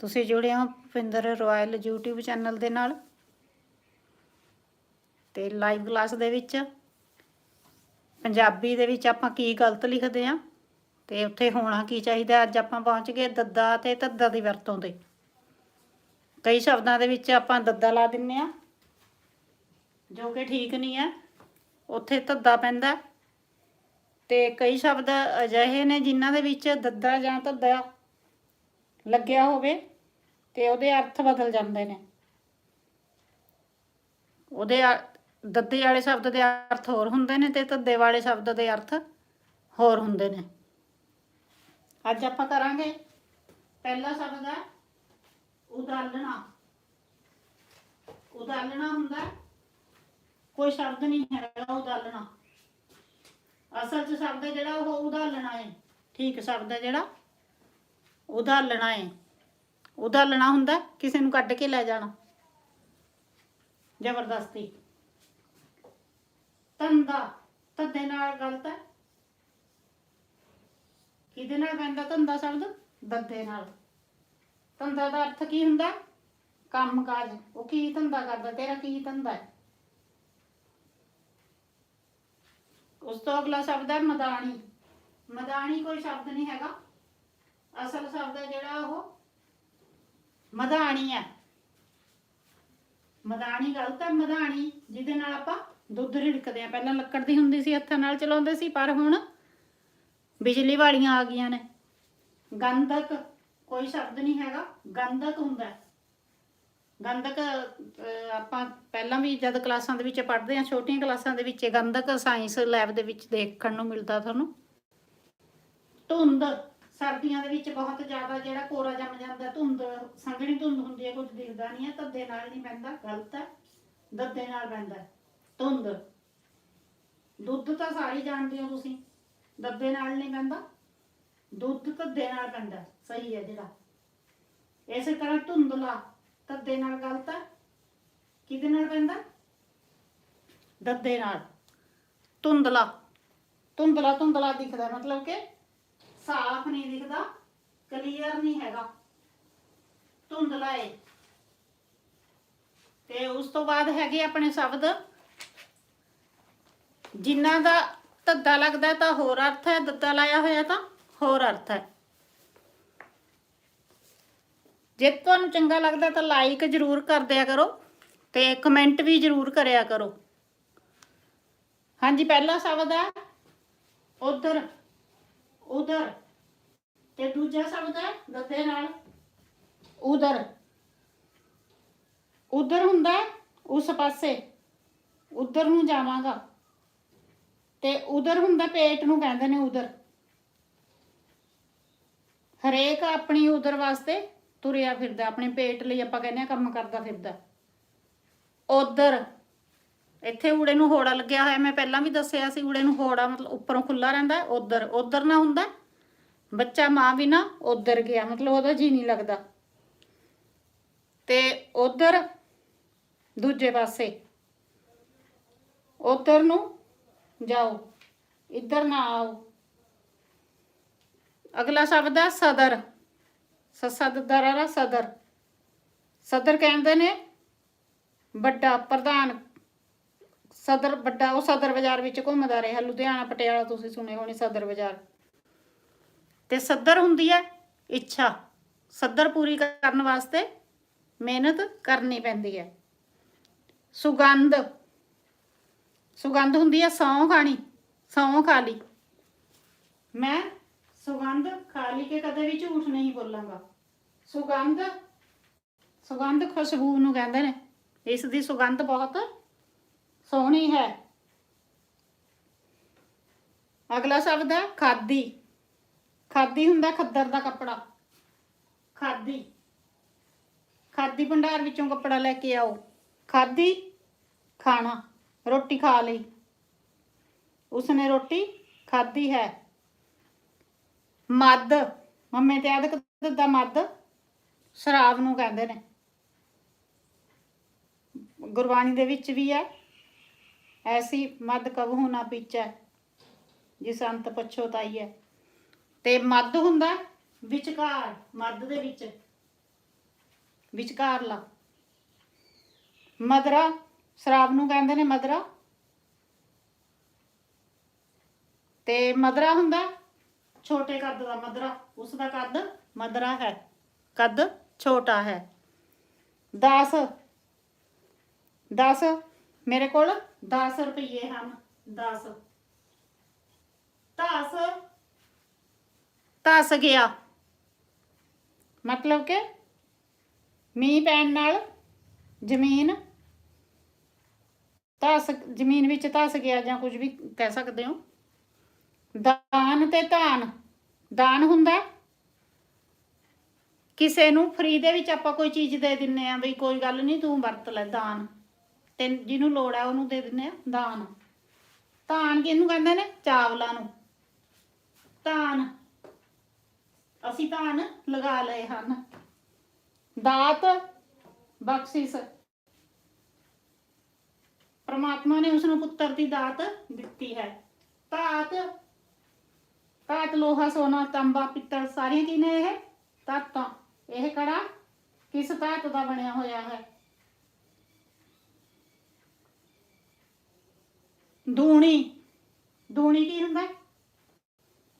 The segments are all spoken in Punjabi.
ਤੁਸੀਂ ਜੁੜੇ ਹੋ ਭੁਪਿੰਦਰ ਰਾਇਲ YouTube ਚੈਨਲ ਦੇ ਨਾਲ ਤੇ ਲਾਈਵ ਕਲਾਸ ਦੇ ਵਿੱਚ ਪੰਜਾਬੀ ਦੇ ਵਿੱਚ ਆਪਾਂ ਕੀ ਗਲਤ ਲਿਖਦੇ ਆ ਤੇ ਉੱਥੇ ਹੋਣਾ ਕੀ ਚਾਹੀਦਾ ਅੱਜ ਆਪਾਂ ਪਹੁੰਚ ਗਏ ਦੱਦਾ ਤੇ ਧੱਦਾ ਦੀ ਵਰਤੋਂ ਤੇ। ਕਈ ਸ਼ਬਦਾਂ ਦੇ ਵਿੱਚ ਆਪਾਂ ਦੱਦਾ ਲਾ ਦਿੰਨੇ ਆ ਜੋ ਕਿ ਠੀਕ ਨਹੀਂ ਹੈ। ਉੱਥੇ ਧੱਦਾ ਪੈਂਦਾ ਤੇ ਕਈ ਸ਼ਬਦ ਅਜਿਹੇ ਨੇ ਜਿਨ੍ਹਾਂ ਦੇ ਵਿੱਚ ਦੱਦਾ ਜਾਂ ਧੱਦਾ ਲੱਗਿਆ ਹੋਵੇ। ਤੇ ਉਹਦੇ ਅਰਥ ਬਦਲ ਜਾਂਦੇ ਨੇ। ਉਹਦੇ ਅ- ਦੱਦੇ ਵਾਲੇ ਸ਼ਬਦ ਦੇ ਅਰਥ ਹੋਰ ਹੁੰਦੇ ਨੇ ਤੇ ਤੱਦੇ ਵਾਲੇ ਸ਼ਬਦ ਦੇ ਅਰਥ ਹੋਰ ਹੁੰਦੇ ਨੇ। ਅੱਜ ਆਪਾਂ ਕਰਾਂਗੇ ਪਹਿਲਾ ਸ਼ਬਦ ਹੈ ਉਦਾਲਣਾ। ਉਦਾਲਣਾ ਹੁੰਦਾ ਕੋਈ ਸ਼ਬਦ ਨਹੀਂ ਹੈਗਾ ਉਦਾਲਣਾ। ਅਸਲ 'ਚ ਸ਼ਬਦ ਜਿਹੜਾ ਉਹ ਉਦਾਲਣਾ ਹੈ। ਠੀਕ, ਸ਼ਬਦ ਹੈ ਜਿਹੜਾ ਉਦਾਲਣਾ ਹੈ। ਉਦਾਲਣਾ ਹੁੰਦਾ, ਕਿਸੇ ਨੂੰ ਕੱਢ ਕੇ ਲੈ ਜਾਣਾ। ਜ਼ਬਰਦਸਤੀ। ਤੰਦਾ ਤੱਦੇ ਨਾਲ ਗਲਤ ਹੈ। ਕਿਹਦੇ ਨਾਲ ਪੈਂਦਾ ਤੰਦਾ ਸ਼ਬਦ? ਦੱਦੇ ਨਾਲ। ਧੰਦਾ ਦਾ ਅਰਥ ਕੀ ਹੁੰਦਾ? ਕੰਮ ਕਾਜ ਉਹ ਕੀ ਧੰਦਾ ਕਰਦਾ? ਤੇਰਾ ਕੀ ਧੰਦਾ ਹੈ? ਉਸ ਤੋਂ ਅਗਲਾ ਸ਼ਬਦ ਹੈ ਮਦਾਣੀ। ਮਦਾਣੀ ਕੋਈ ਸ਼ਬਦ ਨਹੀਂ ਹੈਗਾ। ਅਸਲ ਸ਼ਬਦ ਹੈ ਜਿਹੜਾ ਉਹ ਮਧਾਣੀ ਹੈ। ਮਦਾਣੀ ਗਲਤ ਹੈ ਮਦਾਣੀ ਜਿਹਦੇ ਨਾਲ ਆਪਾਂ ਦੁੱਧ ਰਿੜਕਦੇ ਆ ਪਹਿਲਾਂ ਲੱਕੜ ਦੀ ਹੁੰਦੀ ਸੀ ਹੱਥਾਂ ਨਾਲ ਚਲਾਉਂਦੇ ਸੀ ਪਰ ਹੁਣ ਬਿਜਲੀ ਵਾਲੀਆਂ ਆ ਗਈਆਂ ਨੇ। ਗੰਧਕ ਕੋਈ ਸ਼ਬਦ ਨਹੀਂ ਹੈਗਾ ਗੰਧਕ ਹੁੰਦਾ ਗੰਧਕ ਅਹ, ਆਪਾਂ ਪਹਿਲਾਂ ਵੀ ਜਦ ਕਲਾਸਾਂ ਦੇ ਵਿੱਚ ਪੜ੍ਹਦੇ ਆ ਛੋਟੀਆਂ ਕਲਾਸਾਂ ਦੇ ਵਿੱਚ ਗੰਧਕ ਸਾਇੰਸ ਲੈਬ ਦੇ ਵਿੱਚ ਦੇਖਣ ਨੂੰ ਮਿਲਦਾ ਤੁਹਾਨੂੰ। ਧੁੰਦ ਸਰਦੀਆਂ ਦੇ ਵਿੱਚ ਬਹੁਤ ਜ਼ਿਆਦਾ ਜਿਹੜਾ ਕੋਰਾ ਜੰਮ ਜਾਂਦਾ, ਧੁੰਦ, ਸੰਘਣੀ ਧੁੰਦ ਹੁੰਦੀ ਹੈ, ਕੁਝ ਦਿਖਦਾ ਨਹੀਂ ਹੈ, ਧੱਦੇ ਨਾਲ ਨਹੀਂ ਪੈਂਦਾ ਗਲਤ ਹੈ, ਦੱਦੇ ਨਾਲ ਪੈਂਦਾ ਧੁੰਦ। ਦੁੱਧ ਤਾਂ ਸਾਰੇ ਜਾਣਦੇ ਹੋ ਤੁਸੀਂ, ਦੱਦੇ ਨਾਲ ਨਹੀਂ ਪੈਂਦਾ ਦੁੱਧ ਧੱਦੇ ਨਾਲ ਪੈਂਦਾ ਸਹੀ ਹੈ ਜਿਹੜਾ। ਇਸੇ ਤਰ੍ਹਾਂ ਧੁੰਦਲਾ ਧੱਦੇ ਨਾਲ ਗਲਤ ਹੈ, ਕਿਹਦੇ ਨਾਲ ਪੈਂਦਾ ਦੱਦੇ ਨਾਲ। ਧੁੰਦਲਾ। ਧੁੰਦਲਾ ਧੁੰਦਲਾ ਦਿਖਦਾ ਮਤਲਬ ਕਿ ਸਾਫ਼ ਨਹੀਂ ਦਿਖਦਾ ਕਲੀਅਰ ਨਹੀਂ ਹੈਗਾ। ਧੁੰਦਲਾ ਹੈ ਤੇ ਉਸ ਤੋਂ ਬਾਅਦ ਹੈਗੇ ਆਪਣੇ ਸ਼ਬਦ। ਜਿਨ੍ਹਾਂ ਦਾ ਧੱਦਾ ਲੱਗਦਾ ਤਾਂ ਹੋਰ ਅਰਥ ਹੈ ਦੱਦਾ ਲਾਇਆ ਹੋਇਆ ਤਾਂ ਹੋਰ ਅਰਥ ਹੈ। ਜੇ ਤੁਹਾਨੂੰ ਚੰਗਾ ਲੱਗਦਾ ਤਾਂ ਲਾਈਕ ਜ਼ਰੂਰ ਕਰ ਦਿਆ ਕਰੋ ਤੇ ਕਮੈਂਟ ਵੀ ਜ਼ਰੂਰ ਕਰਿਆ ਕਰੋ। ਹਾਂਜੀ, ਪਹਿਲਾ ਸ਼ਬਦ ਹੈ, ਉਧਰ। ਉਧਰ। ਤੇ ਦੂਜਾ ਸ਼ਬਦ ਹੈ ਦੱਦੇ ਨਾਲ। ਉਧਰ। ਉਧਰ ਹੁੰਦਾ ਉਸ ਪਾਸੇ। ਉਧਰ ਨੂੰ ਜਾਵਾਂਗਾ। ਤੇ ਉਧਰ ਹੁੰਦਾ ਪੇਟ ਨੂੰ ਕਹਿੰਦੇ ਨੇ ਉਧਰ। ਹਰੇਕ ਆਪਣੀ ਉਧਰ ਵਾਸਤੇ ਤੁਰਿਆ ਫਿਰਦਾ, ਆਪਣੇ ਪੇਟ ਲਈ ਆਪਾਂ ਕਹਿੰਦੇ ਆ ਕੰਮ ਕਰਦਾ ਫਿਰਦਾ। ਉਧਰ। ਇੱਥੇ ਊੜੇ ਨੂੰ ਹੋੜਾ ਲੱਗਿਆ ਹੋਇਆ, ਮੈਂ ਪਹਿਲਾਂ ਵੀ ਦੱਸਿਆ ਸੀ ਊੜੇ ਨੂੰ ਹੋੜਾ ਮਤਲਬ ਉੱਪਰੋਂ ਖੁੱਲਾ ਰਹਿੰਦਾ, ਉਧਰ ਉਧਰ ਨਾ ਹੁੰਦਾ, ਬੱਚਾ ਮਾਂ ਵੀ ਨਾ ਉਧਰ ਗਿਆ, ਮਤਲਬ ਉਹਦਾ ਜੀ ਨਹੀਂ ਲੱਗਦਾ। ਤੇ ਉਧਰ ਦੂਜੇ ਪਾਸੇ, ਉਧਰ ਨੂੰ ਜਾਓ, ਇੱਧਰ ਨਾ ਆਓ। ਅਗਲਾ ਸ਼ਬਦ ਹੈ ਸਦਰ ਸੱਸਾ ਦਰਾਰਾ ਸਦਰ। ਸਦਰ ਕਹਿੰਦੇ ਨੇ ਵੱਡਾ ਪ੍ਰਧਾਨ ਸਦਰ, ਵੱਡਾ, ਉਹ ਸਦਰ ਬਾਜ਼ਾਰ ਵਿੱਚ ਘੁੰਮਦਾ ਰਿਹਾ। ਲੁਧਿਆਣਾ, ਪਟਿਆਲਾ ਤੁਸੀਂ ਸੁਣੇ ਹੋਣੇ ਸਦਰ ਬਾਜ਼ਾਰ। ਤੇ ਸਦਰ ਹੁੰਦੀ ਹੈ ਇੱਛਾ। ਸਦਰ ਪੂਰੀ ਕਰਨ ਵਾਸਤੇ ਮਿਹਨਤ ਕਰਨੀ ਪੈਂਦੀ ਹੈ। ਸੁਗੰਧ। ਸੁਗੰਧ ਹੁੰਦੀ ਹੈ ਸੌਂ ਖਾਣੀ, ਸੌਂ ਖਾ ਲਈ। ਮੈਂ ਸੁਗੰਧ ਖਾ ਲਈ ਕੇ ਕਦੇ ਵੀ ਝੂਠ ਨਹੀਂ ਬੋਲਾਂਗਾ। ਸੁਗੰਧ ਸੁਗੰਧ ਖੁਸ਼ਬੂ ਨੂੰ ਕਹਿੰਦੇ ਨੇ। ਇਸ ਦੀ ਸੁਗੰਧ ਬਹੁਤ ਸੋਹਣੀ ਹੈ। ਅਗਲਾ ਸ਼ਬਦ ਹੈ, ਖਾਦੀ। ਖਾਦੀ ਹੁੰਦਾ ਖੱਦਰ ਦਾ ਕੱਪੜਾ। ਖਾਦੀ। ਖਾਦੀ ਭੰਡਾਰ ਵਿੱਚੋਂ ਕੱਪੜਾ ਲੈ ਕੇ ਆਓ। ਖਾਦੀ, ਖਾਣਾ, ਰੋਟੀ ਖਾ ਲਈ। ਉਸਨੇ ਰੋਟੀ ਖਾਦੀ ਹੈ। ਮੱਦ ਮੰਮੇ ਤੇ ਆਦਕ ਦਾ ਮੱਦ ਸ਼ਰਾਬ ਨੂੰ ਕਹਿੰਦੇ ਨੇ। ਗੁਰਬਾਣੀ ਦੇ ਵਿੱਚ ਵੀ ਹੈ। ਐਸੀ ਮੱਦ ਕਬਹੂ ਨਾ ਪੀਚੈ, ਜਿਸ ਅੰਤ ਪਛੋਤਾਈ ਹੈ ਤੇ ਮੱਦ ਹੁੰਦਾ ਵਿਚਕਾਰ ਮੱਦ ਦੇ ਵਿੱਚ। ਵਿਚਕਾਰਲਾ ਮਦਰਾ ਸ਼ਰਾਬ ਨੂੰ ਕਹਿੰਦੇ ਨੇ ਮਦਰਾ। ਤੇ ਮਦਰਾ ਹੁੰਦਾ ਛੋਟੇ ਕੱਦ ਦਾ ਮਦਰਾ, ਉਸ ਦਾ ਕੱਦ ਮਦਰਾ ਹੈ, ਕੱਦ ਛੋਟਾ ਹੈ। 10 10 ਮੇਰੇ ਕੋਲ 10 ਰੁਪਏ ਹਨ 10 10 ਧਸ ਗਿਆ। ਮਤਲਬ ਕਿ ਮੀਂਹ ਪੈਣ ਨਾਲ ਜ਼ਮੀਨ ਧਸ, ਜ਼ਮੀਨ ਵਿੱਚ ਧਸ ਗਿਆ ਜਾਂ ਕੁਝ ਵੀ ਕਹਿ ਸਕਦੇ ਹੋ। ਦਾਨ ਤੇ ਧਾਨ। ਦਾਨ ਹੁੰਦਾ ਕਿਸੇ ਨੂੰ ਫ੍ਰੀ ਦੇ ਵਿੱਚ ਆਪਾਂ ਕੋਈ ਚੀਜ਼ ਦੇ ਦਿੰਨੇ ਆ ਬਈ ਕੋਈ ਗੱਲ ਨਹੀਂ ਤੂੰ ਵਰਤ ਲੈ ਦਾਨ। ਤੇ ਜਿਹਨੂੰ ਲੋੜ ਆ ਉਹਨੂੰ ਦੇ ਦਿੰਨੇ ਆ ਦਾਨ। ਧਾਨ ਕਿਹਨੂੰ ਕਹਿੰਦੇ ਨੇ? ਚਾਵਲਾਂ ਨੂੰ। ਧਾਨ। ਅਸੀਂ ਧਾਨ ਲਗਾ ਲਏ ਹਨ। ਦਾਤ, ਬਖਸ਼ਿਸ਼। ਪ੍ਰਮਾਤਮਾ ਨੇ ਉਸ ਨੂੰ ਪੁੱਤਰ ਦੀ ਦਾਤ ਦਿੱਤੀ ਹੈ। ਧਾਤ। ਧਾਤ, ਲੋਹਾ, ਸੋਨਾ, ਤਾਂਬਾ, ਪਿੱਤਲ, ਸਾਰੀਆਂ ਕੀ ਨੇ ਇਹ? ਧਾਤਾਂ। ਇਹ ਕੜਾ ਕਿਸ ਧਾਤ ਦਾ ਬਣਿਆ ਹੋਇਆ ਹੈ? ਦੂਣੀ। ਦੂਣੀ ਕੀ ਹੁੰਦਾ?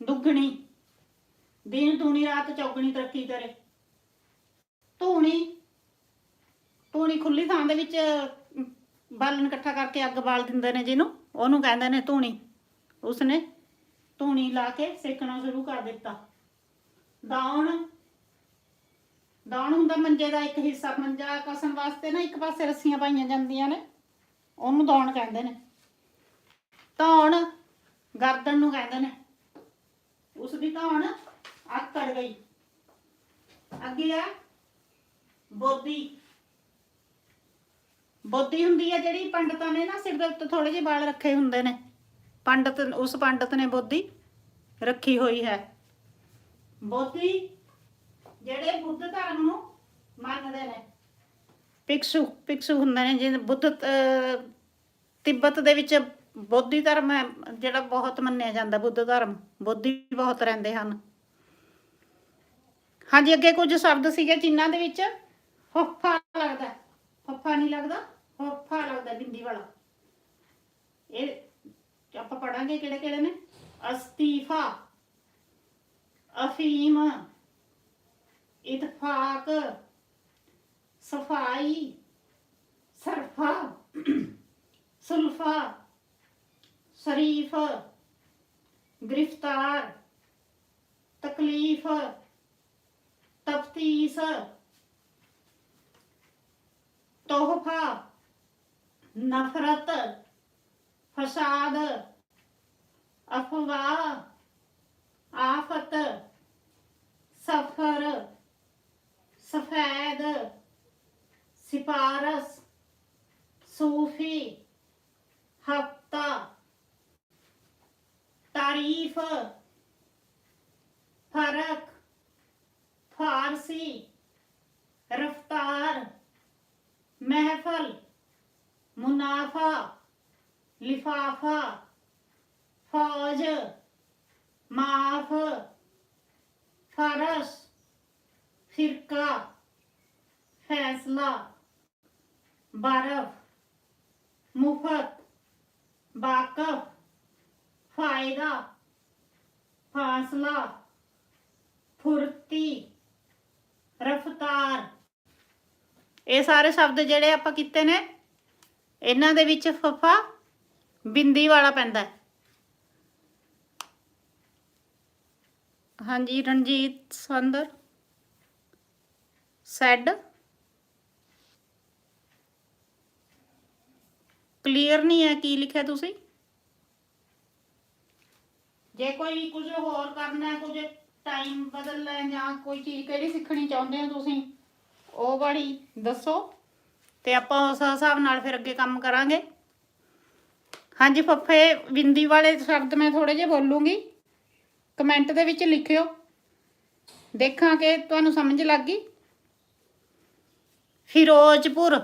ਦੁੱਗਣੀ। ਦਿਨ ਦੂਣੀ, ਰਾਤ ਚੌਗਣੀ, ਤਰੱਕੀ ਕਰੇ। ਧੂਣੀ। ਧੂਣੀ ਖੁੱਲੀ ਥਾਂ ਦੇ ਵਿੱਚ ਬਾਲਣ ਇਕੱਠਾ ਕਰਕੇ ਅੱਗ ਬਾਲ ਦਿੰਦੇ ਨੇ ਜਿਹਨੂੰ। ਉਹਨੂੰ ਕਹਿੰਦੇ ਨੇ ਧੂਣੀ। ਉਸਨੇ ਧੂਣੀ ਲਾ ਕੇ ਸੇਕਣਾ ਸ਼ੁਰੂ ਕਰ ਦਿੱਤਾ। ਦਾਉਣ। ਦਾਉਣ ਹੁੰਦਾ ਮੰਜੇ ਦਾ ਇੱਕ ਹਿੱਸਾ। ਮੰਜਾ ਕਸਣ ਵਾਸਤੇ ਨਾ ਇੱਕ ਪਾਸੇ ਰੱਸੀਆਂ ਪਾਈਆਂ ਜਾਂਦੀਆਂ ਨੇ। ਉਹਨੂੰ ਦੌਣ ਕਹਿੰਦੇ ਨੇ। ਧੌਣ ਗਰਦਨ ਨੂੰ ਕਹਿੰਦੇ ਨੇ। ਉਸ ਦੀ ਧੌਣ ਆਕੜ ਗਈ। ਅੱਗੇ ਆ ਬੋਦੀ। ਬੋਦੀ ਹੁੰਦੀ ਹੈ ਜਿਹੜੀ ਪੰਡਤਾਂ ਨੇ ਨਾ ਸਿਰ ਦੇ ਉੱਤੇ ਥੋੜੇ ਜਿਹੇ ਵਾਲ ਰੱਖੇ ਹੁੰਦੇ ਨੇ। ਪੰਡਤ ਉਸ ਪੰਡਤ ਨੇ ਬੋਦੀ ਰੱਖੀ ਹੋਈ ਹੈ। ਬੋਦੀ ਜਿਹੜੇ ਬੁੱਧ ਧਰਮ ਨੂੰ ਮੰਨਦੇ ਨੇ। ਪਿਕਸ਼ੂ ਪਿਕਸ਼ੂ ਹੁੰਦੇ ਨੇ ਜਿਹਨੇ ਬੁੱਧ ਅਹ, ਤਿੱਬਤ ਦੇ ਵਿੱਚ ਬੋਧੀ ਧਰਮ ਹੈ, ਜਿਹੜਾ ਬਹੁਤ ਮੰਨਿਆ ਜਾਂਦਾ ਬੁੱਧ ਧਰਮ, ਬੋਧੀ ਬਹੁਤ ਰਹਿੰਦੇ ਹਨ। ਹਾਂਜੀ, ਅੱਗੇ ਕੁਝ ਸ਼ਬਦ ਸੀਗੇ ਜਿਨ੍ਹਾਂ ਦੇ ਵਿੱਚ। ਫੱਫਾ ਲੱਗਦਾ ਫੱਫਾ ਨਹੀਂ ਲੱਗਦਾ ਫੱਫਾ ਲੱਗਦਾ ਬਿੰਦੀ ਵਾਲਾ। ਇਹ ਆਪਾਂ ਪੜਾਂਗੇ ਕਿਹੜੇ ਕਿਹੜੇ ਨੇ? ਅਸਤੀਫਾ, ਅਫੀਮ, ਇਤਫਾਕ, ਸਫ਼ਾਈ, ਸਰਫਾ, ਸੁਲਫਾ। ਸ਼ਰੀਫ ਗ੍ਰਿਫਤਾਰ ਤਕਲੀਫ ਤਫਤੀਸ ਤੋਹਫਾ ਨਫ਼ਰਤ ਫਸਾਦ ਅਫਵਾਹ ਆਫਤ ਸਫਰ ਸਫੈਦ ਸਿਫਾਰਸ ਸੂਫੀ ਹਫਤਾ। तारीफ़, फरक, फारसी, रफ्तार, महफल, मुनाफा, लिफाफा, फौज, माफ़, फरस, फिरका, फैसला, बर्फ़, मुफत, बाकफ ਫਾਇਦਾ, ਫਾਸਲਾ, ਫੁਰਤੀ, ਰਫਤਾਰ। ਇਹ ਸਾਰੇ ਸ਼ਬਦ ਜਿਹੜੇ ਆਪਾਂ ਕੀਤੇ ਨੇ, ਇਹਨਾਂ ਦੇ ਵਿੱਚ ਫਫਾ, ਬਿੰਦੀ ਵਾਲਾ ਪੈਂਦਾ ਹੈ। ਹਾਂਜੀ, ਰਣਜੀਤ ਸੰਦਰ ਸੈਡ। ਕਲੀਅਰ ਨਹੀਂ ਹੈ, ਕੀ ਲਿਖਿਆ ਤੁਸੀਂ? ਜੇ ਕੋਈ ਕੁਝ ਹੋਰ ਕਰਨਾ ਕੁਝ ਟਾਈਮ ਬਦਲਣਾ ਜਾਂ ਕੋਈ ਚੀਜ਼ ਕਿਹੜੀ ਸਿੱਖਣੀ ਚਾਹੁੰਦੇ ਹੋ ਤੁਸੀਂ, ਉਹ ਵਾਲੀ ਦੱਸੋ ਤੇ ਆਪਾਂ ਉਸ ਹਿਸਾਬ ਨਾਲ ਫਿਰ ਅੱਗੇ ਕੰਮ ਕਰਾਂਗੇ। ਹਾਂਜੀ, ਫੱਫੇ, ਬਿੰਦੀ ਵਾਲੇ ਸ਼ਬਦ ਮੈਂ ਥੋੜੇ ਜਿਹੇ ਬੋਲੂੰਗੀ। ਕਮੈਂਟ ਦੇ ਵਿੱਚ ਲਿਖਿਓ। ਦੇਖਾਂ ਕਿ ਤੁਹਾਨੂੰ ਸਮਝ ਲੱਗ ਗਈ। ਫਿਰੋਜ਼ਪੁਰ।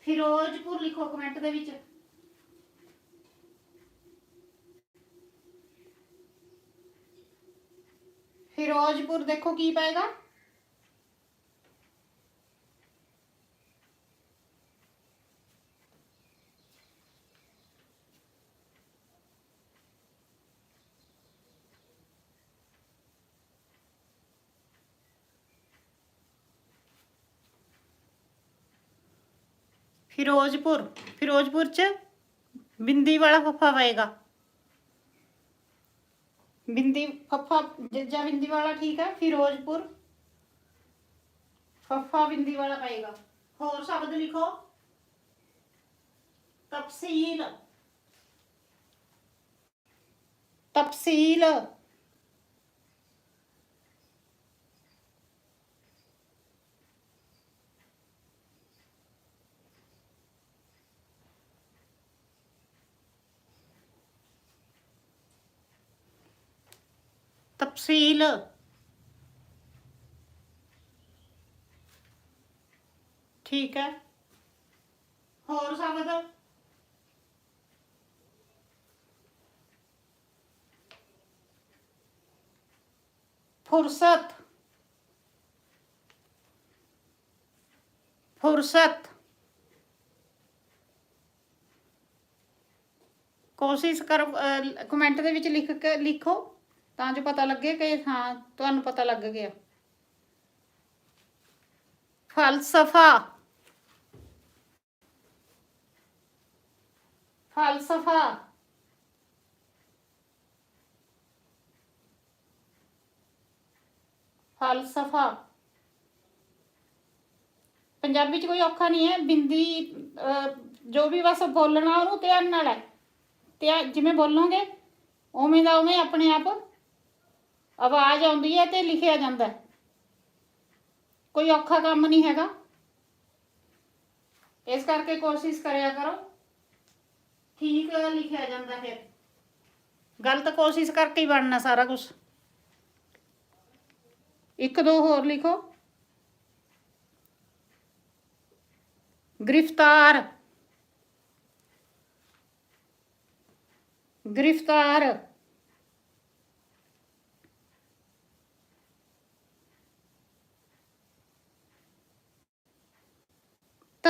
ਫਿਰੋਜ਼ਪੁਰ ਲਿਖੋ ਕਮੈਂਟ ਦੇ ਵਿੱਚ। ਫਿਰੋਜ਼ਪੁਰ ਦੇਖੋ ਕੀ ਪਏਗਾ। ਫਿਰੋਜ਼ਪੁਰ ਫਿਰੋਜ਼ਪੁਰ ਚ ਬਿੰਦੀ ਵਾਲਾ ਫੱਫਾ ਪਏਗਾ। ਬਿੰਦੀ, ਫੱਫਾ, ਜੱਜਾ ਬਿੰਦੀ ਵਾਲਾ ਠੀਕ ਹੈ ਫਿਰੋਜ਼ਪੁਰ। ਫੱਫਾ ਬਿੰਦੀ ਵਾਲਾ ਪਏਗਾ। ਹੋਰ ਸ਼ਬਦ ਲਿਖੋ। ਤਫਸੀਲ। ਤਫਸੀਲ। ਤਫਸੀਲ। ਠੀਕ ਹੈ। ਹੋਰ ਸ਼ਬਦ ਫੁਰਸਤ। ਫੁਰਸਤ। ਕੋਸ਼ਿਸ਼ ਕਰੋ ਕਮੈਂਟ ਦੇ ਵਿੱਚ ਲਿਖ ਕੇ, ਲਿਖੋ। ਤਾਂ ਜੋ ਪਤਾ ਲੱਗੇ ਕਿ ਹਾਂ, ਤੁਹਾਨੂੰ ਪਤਾ ਲੱਗ ਗਿਆ। ਫਲਸਫਾ। ਫਲਸਫਾ। ਫਲਸਫਾ। ਪੰਜਾਬੀ ਚ ਕੋਈ ਔਖਾ ਨਹੀਂ ਹੈ। ਬਿੰਦੀ ਜੋ ਵੀ ਬਸ ਬੋਲਣਾ ਉਹਨੂੰ ਧਿਆਨ ਨਾਲ ਹੈ। ਤੇ ਜਿਵੇਂ ਬੋਲੋਗੇ, ਉਵੇਂ ਦਾ ਉਵੇਂ ਆਪਣੇ ਆਪ ਆਵਾਜ਼ ਆਉਂਦੀ ਹੈ ਤੇ ਲਿਖਿਆ ਜਾਂਦਾ ਹੈ। ਕੋਈ ਔਖਾ ਕੰਮ ਨਹੀਂ ਹੈਗਾ। ਇਸ ਕਰਕੇ ਕੋਸ਼ਿਸ਼ ਕਰਿਆ ਕਰੋ। ਠੀਕ ਲਿਖਿਆ ਜਾਂਦਾ ਫਿਰ। ਗਲਤ ਕੋਸ਼ਿਸ਼ ਕਰਕੇ ਹੀ ਬਣਨਾ ਸਾਰਾ ਕੁਝ ਇੱਕ ਦੋ ਹੋਰ ਲਿਖੋ। ਗ੍ਰਿਫਤਾਰ। ਗ੍ਰਿਫਤਾਰ।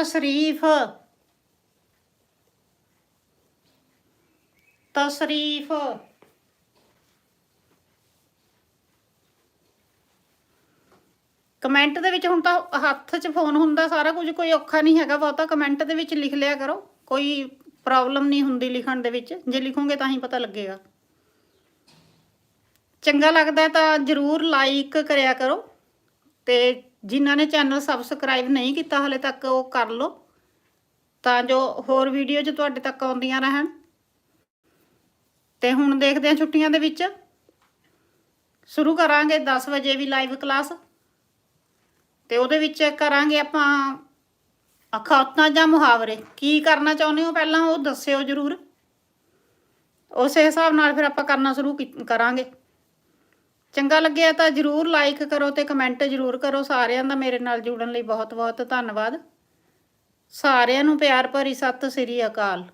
ਤਸਰੀਫ ਤਸਰੀਫ ਕਮੈਂਟ ਦੇ ਵਿੱਚ ਹੁਣ ਤਾਂ ਹੱਥ 'ਚ ਫੋਨ ਹੁੰਦਾ, ਸਾਰਾ ਕੁਝ ਕੋਈ ਔਖਾ ਨਹੀਂ ਹੈਗਾ, ਬਹੁਤਾ ਕਮੈਂਟ ਦੇ ਵਿੱਚ ਲਿਖ ਲਿਆ ਕਰੋ, ਕੋਈ ਪ੍ਰੋਬਲਮ ਨਹੀਂ ਹੁੰਦੀ ਲਿਖਣ ਦੇ ਵਿੱਚ, ਜੇ ਲਿਖੋਗੇ ਤਾਂ ਹੀ ਪਤਾ ਲੱਗੇਗਾ। ਚੰਗਾ ਲੱਗਦਾ ਤਾਂ ਜਰੂਰ ਲਾਈਕ ਕਰਿਆ ਕਰੋ, ਤੇ ਜਿਨ੍ਹਾਂ ਨੇ ਚੈਨਲ ਸਬਸਕ੍ਰਾਈਬ ਨਹੀਂ ਕੀਤਾ ਹਲੇ ਤੱਕ, ਉਹ ਕਰ ਲਓ। ਤਾਂ ਜੋ ਹੋਰ ਵੀਡੀਓ ਚ ਤੁਹਾਡੇ ਤੱਕ ਆਉਂਦੀਆਂ ਰਹਿਣ। ਤੇ ਹੁਣ ਦੇਖਦੇ ਹਾਂ ਛੁੱਟੀਆਂ ਦੇ ਵਿੱਚ। ਸ਼ੁਰੂ ਕਰਾਂਗੇ 10 ਵਜੇ ਵੀ ਲਾਈਵ ਕਲਾਸ ਤੇ ਉਹਦੇ ਵਿੱਚ ਕਰਾਂਗੇ ਆਪਾਂ ਅਖੌਤਾਂ ਜਾਂ ਮੁਹਾਵਰੇ। ਕੀ ਕਰਨਾ ਚਾਹੁੰਦੇ ਹੋ ਪਹਿਲਾਂ ਉਹ ਦੱਸਿਓ ਜਰੂਰ। ਉਸੇ ਹਿਸਾਬ ਨਾਲ ਫਿਰ ਆਪਾਂ ਕਰਨਾ ਸ਼ੁਰੂ ਕੀ- ਕਰਾਂਗੇ। ਚੰਗਾ ਲੱਗਿਆ ਤਾਂ ਜਰੂਰ ਲਾਈਕ ਕਰੋ ਤੇ ਕਮੈਂਟ ਜਰੂਰ ਕਰੋ। ਸਾਰਿਆਂ ਦਾ ਮੇਰੇ ਨਾਲ ਜੁੜਨ ਲਈ ਬਹੁਤ ਬਹੁਤ ਧੰਨਵਾਦ। ਸਾਰਿਆਂ ਨੂੰ ਪਿਆਰ ਭਰੀ ਸਤਿ ਸ੍ਰੀ ਅਕਾਲ।